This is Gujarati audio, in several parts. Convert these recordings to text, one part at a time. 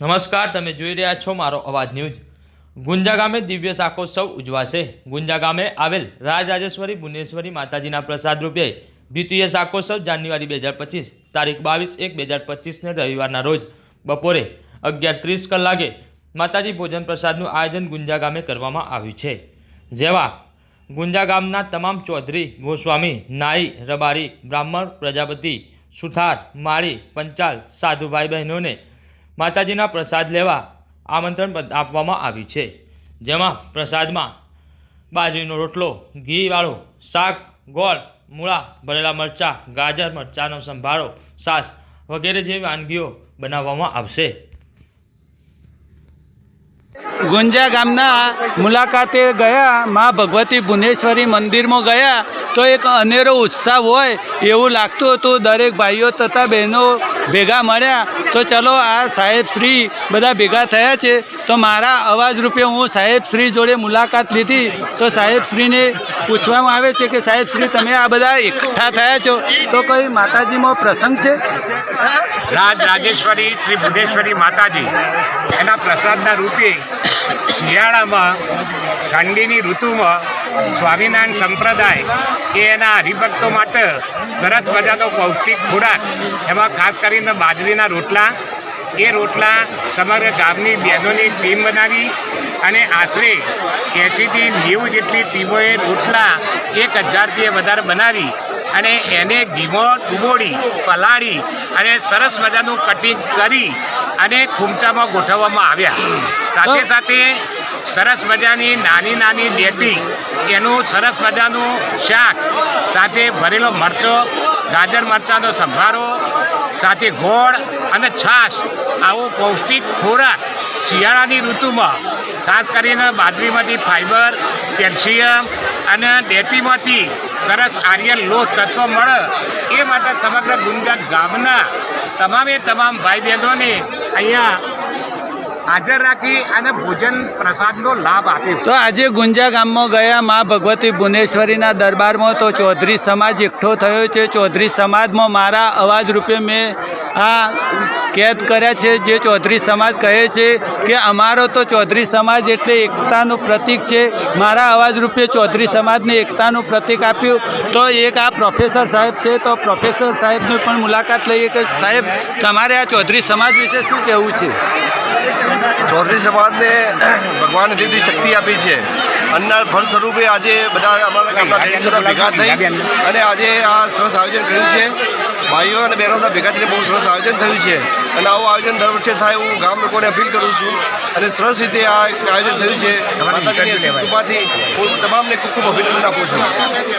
નમસ્કાર, તમે જોઈ રહ્યા છો મારો અવાજ ન્યૂઝ. ગુંજા ગામે દિવ્ય શાકોત્સવ ઉજવાશે. ગુંજા ગામે આવેલ રાજરાજેશ્વરી ભુવનેશ્વરી માતાજીના પ્રસાદ રૂપે દ્વિતીય શાકોત્સવ જાન્યુઆરી બે હજાર પચીસ, તારીખ બાવીસ એક બે હજાર પચીસને રવિવારના રોજ બપોરે અગિયાર ત્રીસ કલાકે માતાજી ભોજન પ્રસાદનું આયોજન ગુંજા ગામે કરવામાં આવ્યું છે. જેવા ગુંજા ગામના તમામ ચૌધરી, ગોસ્વામી, નાઈ, રબારી, બ્રાહ્મણ, પ્રજાપતિ, સુથાર, માળી, પંચાલ, સાધુ ભાઈ બહેનોને માતાજીના પ્રસાદ લેવા આમંત્રણ આપવામાં આવ્યું છે. જેમાં પ્રસાદમાં બાજરીનો રોટલો, ઘીવાળો, શાક, ગોળ, મૂળા, ભરેલા મરચાં, ગાજર, મરચાંનો સંભાળો સાસ વગેરે જેવી વાનગીઓ બનાવવામાં આવશે. ગુંજા ગામના મુલાકાતે ગયા, મા ભગવતી ભુવનેશ્વરી મંદિરમાં ગયા, તો એક અનેરો ઉત્સાહ હોય એવું લાગતું હતું. દરેક ભાઈઓ તથા બહેનો ભેગા મળ્યા, તો ચલો આ સાહેબ શ્રી બધા ભેગા થયા છે. તો મારા અવાજ રૂપે હું સાહેબ શ્રી જોડે મુલાકાત લીધી. તો સાહેબ શ્રીને પૂછવામાં આવે છે કે, સાહેબ શ્રી, તમે આ બધા એકઠા થયા છો? તો કઈ માતાજીમાં પ્રસંગ છે? રાજ રાજેશ્વરી શ્રી બુદ્ધેશ્વરી માતાજી. એના પ્રસાદના રૂપે શિયાળામાં, ઠંડીની ઋતુમાં સ્વામિનારાયણ સંપ્રદાય એ એના હરિભક્તો માટે સરસ મજાનો પૌષ્ટિક ખોરાક. એમાં ખાસ કરીને બાજરીના રોટલા. એ રોટલા સમગ્ર ગામની બહેનોની ટીમ બનાવી અને આશરે એંશીથી નેવું જેટલી ટીમોએ રોટલા એક હજારથી વધારે બનાવી અને એને ઘીમો ડુબોડી, પલાળી અને સરસ મજાનું કટિંગ કરી અને ખૂમચામાં ગોઠવવામાં આવ્યા. સાથે સાથે સરસ મજાની નાની નાની ડેટી એનું સરસ મજાનું શાક સાથે ભરેલો મરચો ગાજર મરચાંનો સંભારો સાથે ગોળ અને છાશ આવો પૌષ્ટિક ખોરાક શિયાળાની ઋતુમાં ખાસ કરીને બાજરીમાંથી ફાઇબર કેલ્શિયમ અને ડેટીમાંથી સરસ આર્યન લોહ તત્વ મળે એ માટે સમગ્ર ગુંજા ગામના તમામે તમામ ભાઈ બહેનોને અહીંયા હાજર રાખી અને ભોજન પ્રસાદનો લાભ આપ્યો. તો આજે ગુંજા ગામમાં ગયા મા ભગવતી ભુવનેશ્વરીના દરબારમાં તો ચૌધરી સમાજ એકઠો થયો છે. ચૌધરી સમાજમાં મારા અવાજ રૂપે મેં આ કેદ કર્યા છે જે ચૌધરી સમાજ કહે છે કે અમારો તો ચૌધરી સમાજ એટલે એકતાનું પ્રતીક છે. મારા અવાજ રૂપે ચૌધરી સમાજને એકતાનું પ્રતીક આપ્યું. તો એક આ પ્રોફેસર સાહેબ છે તો પ્રોફેસર સાહેબની પણ મુલાકાત લઈએ કે સાહેબ તમારે આ ચૌધરી સમાજ વિશે શું કહેવું છે? ચૌધરી સમાજને ભગવાને દીધી શક્તિ આપી છે. અન્ના ફળ સ્વરૂપે આજે બધા અમારા ગામના ભેગા થઈ અને આજે આ સરસ આયોજન કર્યું છે. ભાઈઓ અને બહેનો બધા ભેગા થઈને બહુ સરસ આયોજન થયું છે. અને આવું આયોજન દર વર્ષે થાય હું ગામ લોકોને અપીલ કરું છું. અને સરસ રીતે આ એક આયોજન થયું છે. માતાજીની કૃપાથી હું તમામને ખૂબ ખૂબ અભિનંદન આપું છું.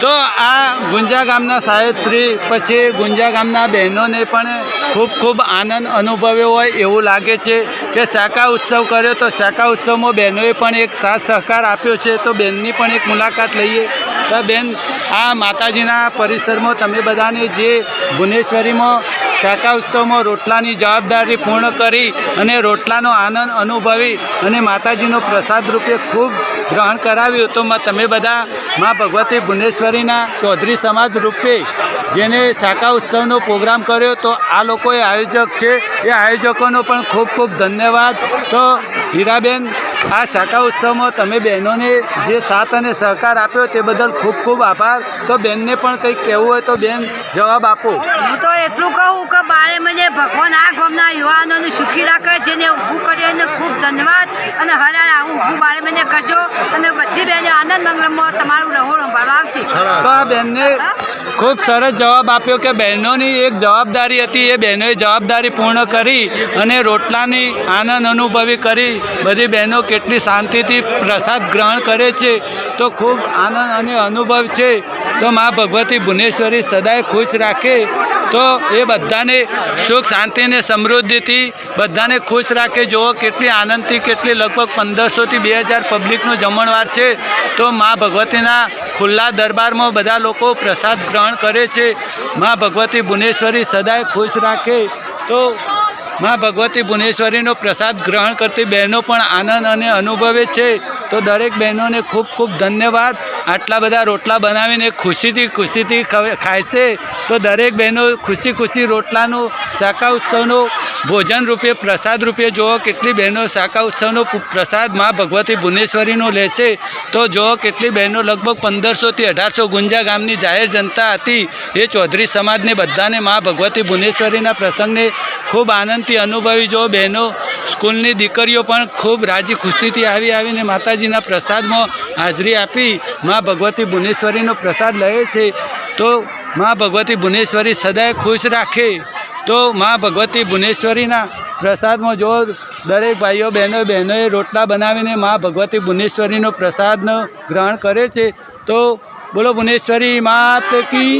તો આ ગુંજા ગામના સાહેબ શ્રી પછી ગુંજા ગામના બહેનોને પણ ખૂબ ખૂબ આનંદ અનુભવ્યો હોય એવું લાગે છે કે શાકા ઉત્સવ કર્યો તો શાકા ઉત્સવમાં બહેનોએ પણ એક સાથ સહકાર આપ્યો છે. તો બેનની પણ એક મુલાકાત લઈએ. તો બેન આ માતાજીના પરિસરમાં તમે બધાને જે ભુવનેશ્વરીમાં શાકા ઉત્સવમાં રોટલાની જવાબદારી પૂર્ણ કરી અને રોટલાનો આનંદ અનુભવી અને માતાજીનો પ્રસાદ રૂપે ખૂબ ગ્રહણ કરાવ્યું, તો તમે બધા મા ભગવતી ભુવનેશ્વરીના ચૌધરી સમાજ રૂપે જેને શાકા ઉત્સવનો પ્રોગ્રામ કર્યો, તો આ લોકોએ આયોજક છે, એ આયોજકોનો પણ ખૂબ ખૂબ ધન્યવાદ. તો હીરાબેન આ શાખા ઉત્સવમાં તમે બહેનોને જે સાથ અને સહકાર આપ્યો તે બદલ ખૂબ ખૂબ આભાર. તો બેનને પણ કંઈક કહેવું હોય તો બેન જવાબ આપો. હું તો એટલું કહું કે બારે મને ભગવાન આ ગામના યુવાનોને સુખી રાખે જેને ઊભું કરી એને ખૂબ ધન્યવાદ અને હરાણ આવું ઊભું બારે મને કરજો અને બધી બહેને આનંદ મંગલમાં તમારું રહોળ સંભાળવા આવશે. તો આ બેનને ખૂબ સરસ જવાબ આપ્યો કે બહેનોની એક જવાબદારી હતી એ બહેનોએ જવાબદારી પૂર્ણ કરી અને રોટલાની આનંદ અનુભવી કરી. બધી બહેનો કેટલી શાંતિથી પ્રસાદ ગ્રહણ કરે છે, તો ખૂબ આનંદ અને અનુભવ છે. તો મા ભગવતી ભુવનેશ્વરી સદાય ખુશ રાખે. તો એ બધાને સુખ શાંતિ અને સમૃદ્ધિથી બધાને ખુશ રાખે. જુઓ કેટલી આનંદથી, કેટલી લગભગ પંદરસોથી બે હજાર પબ્લિકનો જમણવાર છે. તો મા ભગવતીના ખુલ્લા દરબારમાં બધા લોકો પ્રસાદ ગ્રહણ કરે છે. મા ભગવતી ભુવનેશ્વરી સદાય ખુશ રાખે. તો મા ભગવતી ભુવનેશ્વરીનો પ્રસાદ ગ્રહણ કરતી બહેનો પણ આનંદ અને અનુભવે છે. તો દરેક બહેનોને ખૂબ ખૂબ ધન્યવાદ. આટલા બધા રોટલા બનાવીને ખુશીથી ખુશીથી ખાય છે. તો દરેક બહેનો ખુશી ખુશી રોટલાનું, શાકા ઉત્સવનો ભોજન રૂપે, પ્રસાદ રૂપે જુઓ કેટલી બહેનો શાકા ઉત્સવનો પ્રસાદ મા ભગવતી ભુવનેશ્વરીનો લે છે. તો જુઓ કેટલી બહેનો લગભગ પંદરસોથી અઢારસો ગુંજા ગામની જાહેર જનતા હતી. એ ચૌધરી સમાજને બધાને મા ભગવતી ભુવનેશ્વરીના પ્રસંગને ખૂબ આનંદથી અનુભવી. જો બહેનો, સ્કૂલની દીકરીઓ પણ ખૂબ રાજી ખુશીથી આવી આવીને માતાજીના પ્રસાદમાં હાજરી આપી મા ભગવતી ભુવનેશ્વરીનો પ્રસાદ લે છે. તો મા ભગવતી ભુવનેશ્વરી સદાય ખુશ રાખે. તો મા ભગવતી ભુવનેશ્વરીના પ્રસાદમાં જો દરેક ભાઈઓ બહેનો બહેનોએ રોટલા બનાવીને મા ભગવતી ભુવનેશ્વરીનો પ્રસાદનો ગ્રહણ કરે છે, તો બોલો ભુવનેશ્વરી માત કી